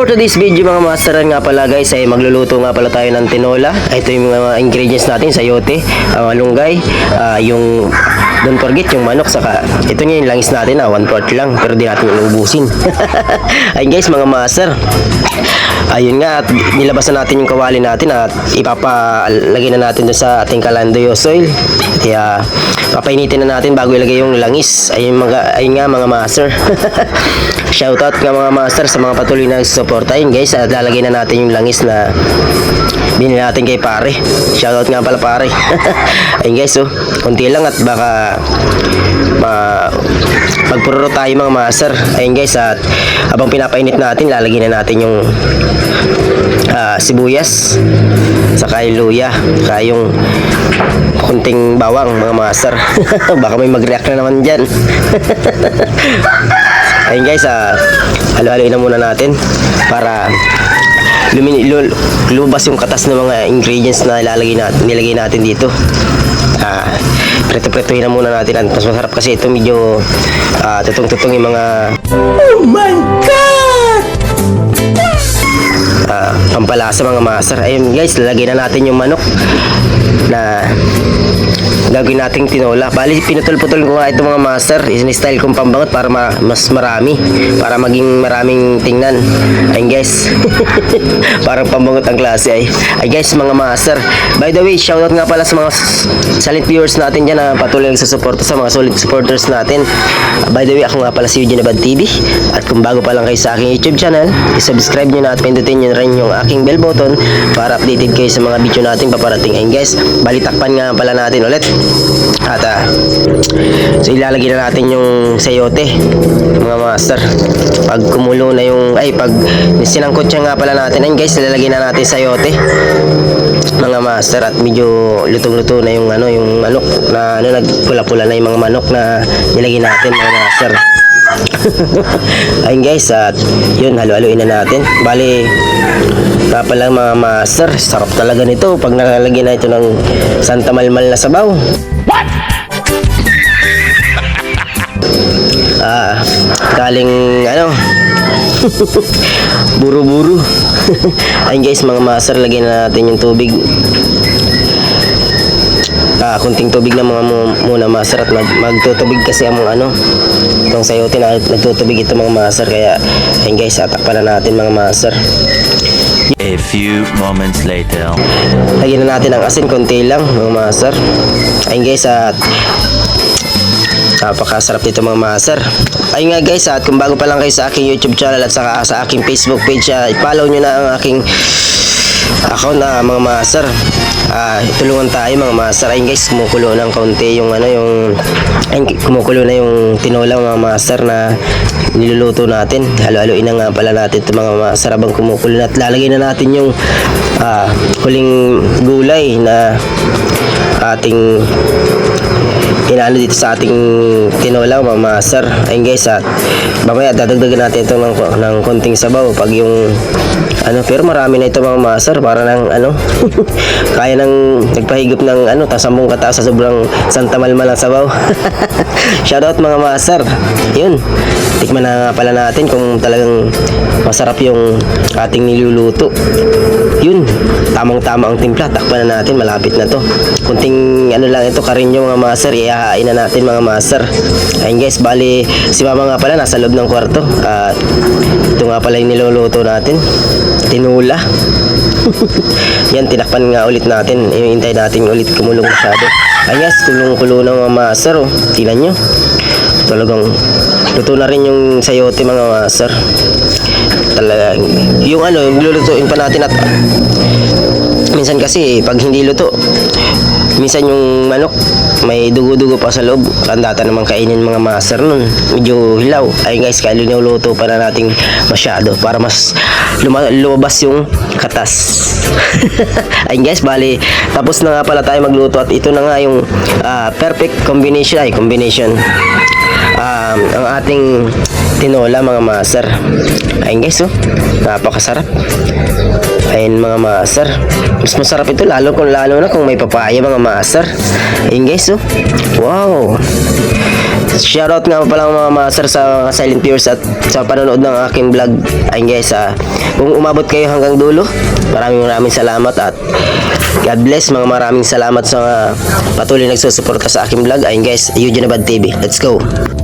For today's video mga master nga pala guys ay magluluto nga pala tayo ng tinola. Ito yung mga ingredients natin sayote, ang malunggay, ah, yung don't forget yung manok saka ito nga yung langis natin ah, one fourth lang pero di natin inuubusin. Ayun guys mga master. Ayun nga at nilabas na natin yung kawali natin at ipapalagay na natin sa ating kalandoy soil. Kaya papainitin na natin bago ilagay yung langis. Ayun mga ayun nga mga master. Shoutout nga mga master sa mga patuloy na suporta Ayun guys at lalagay na natin yung langis na binili natin kay pare. Shoutout nga pala pare. Ayun guys oh, konti lang at baka ma magpururo tayo mga master. Ayun guys at habang pinapainit natin lalagyan na natin yung sibuyas saka yung luya saka yung kunting bawang mga master. Baka may mag-react na naman dyan. Ayun guys ah, halo-haloin na muna natin para lumabas yung katas ng mga ingredients na ilalagay natin, nilagay natin dito. Ah, preto-pretohin na muna natin. At mas masarap kasi ito medyo ah, tutong-tutong yung mga ah, pampalasa mga master. Ayun guys, lalagay na natin yung manok na gagawin nating tinola. Bali, pinutol-putol ko nga ito mga master. Isin-style kong pambangot para ma- mas marami. Para maging maraming tingnan. Ayun guys. Parang pambangot ang klase ay. Ay guys, mga master. By the way, shoutout nga pala sa mga s- silent viewers natin dyan na patuloy nagsusuporta sa mga solid supporters natin. By the way, ako nga pala si Eugene Abad TV. Kung bago pa lang kayo sa aking YouTube channel, i-subscribe nyo na at pindutin nyo rin yung aking bell button para updated kayo sa mga video natin paparating. Ayun guys, balitakpan nga pala natin ulit. At ah, so ilalagay na natin yung sayote, mga master. Pag kumulo na yung, ay pag sinangkot siya nga pala natin. Ayun guys, ilalagay na natin sayote mga master at medyo lutong-luto na yung ano yung manok na ano nagpula-pula na yung mga manok na nilagay natin mga master ayun guys at yun halo-haloin na natin. Bali nga pala mga master sarap talaga nito pag nakalagay na ito ng santa malmal na sabaw. Ah galing ano? Buru-buru. Ayun guys mga master lagyan na natin yung tubig ah kunting tubig na mga mu- muna master at mag, magtutubig kasi ang mga ano itong sayote na nagtutubig ito mga master kaya ayun guys atakpan na natin mga master A few moments later. lagyan na natin ang asin konti lang mga master ayun guys at Napakasarap nito mga master. Ayun nga guys, at kung bago pa lang kayo sa aking YouTube channel at saka sa aking Facebook page, ah, i-follow nyo na ang aking account na mga master. Ah, tulungan tayo mga master. Ayun guys, kumukulo ng kaunti yung ano yung ayun, kumukulo na yung tinola mga master na niluluto natin. Halo-haloin na nga pala natin ito mga master habang kumukulo na at lalagay na natin yung ah, huling gulay na ating inaano dito sa ating tinola mga master ayun guys at mamaya dadagdagan natin ito ng, ng konting sabaw pag yung ano pero marami na ito mga master para ng ano kaya nang nagpahigop ng ano tasambong kataas sa sobrang santa malmal ng sabaw. Shoutout mga master yun. Tikman na nga pala natin kung talagang masarap yung ating niluluto. Yun. Tamang tama ang timpla. Takpan na natin. Malapit na to. Kunting ano lang ito karinyo mga master ihahain na natin mga master. Ayun guys bali si mama nga pala nasa loob ng kwarto. At ito nga pala yung niluluto natin. Tinula. Yan tinakpan nga ulit natin. Ihintay natin ulit kumulong masyado. Ay guys kulong kulo ng mga master oh. tingnan nyo. Talagang luto na rin yung sayote mga master. Talaga yung ano yung lulutuin pa natin at minsan kasi pag hindi luto minsan yung manok may dugo-dugo pa sa loob. Kandata naman kainin mga master nun. Medyo hilaw. Ay guys kaya linuluto pa na natin masyado para mas luma- lumabas yung katas. Ay guys bali tapos na nga pala tayo magluto at ito na nga yung ah, perfect combination ay combination um, ang ating tinola mga master. Ayun guys oh. Napakasarap ayun mga master mas masarap ito lalo kung lalo na kung may papaya mga master ayun guys oh wow shoutout nga pala mga master sa silent viewers at sa panonood ng aking vlog. Ayun guys, ah, kung umabot kayo hanggang dulo, maraming maraming salamat at God bless mga maraming salamat sa patuloy nagsusuporta sa aking vlog. Ayun guys, Eugene Abad TV. Let's go!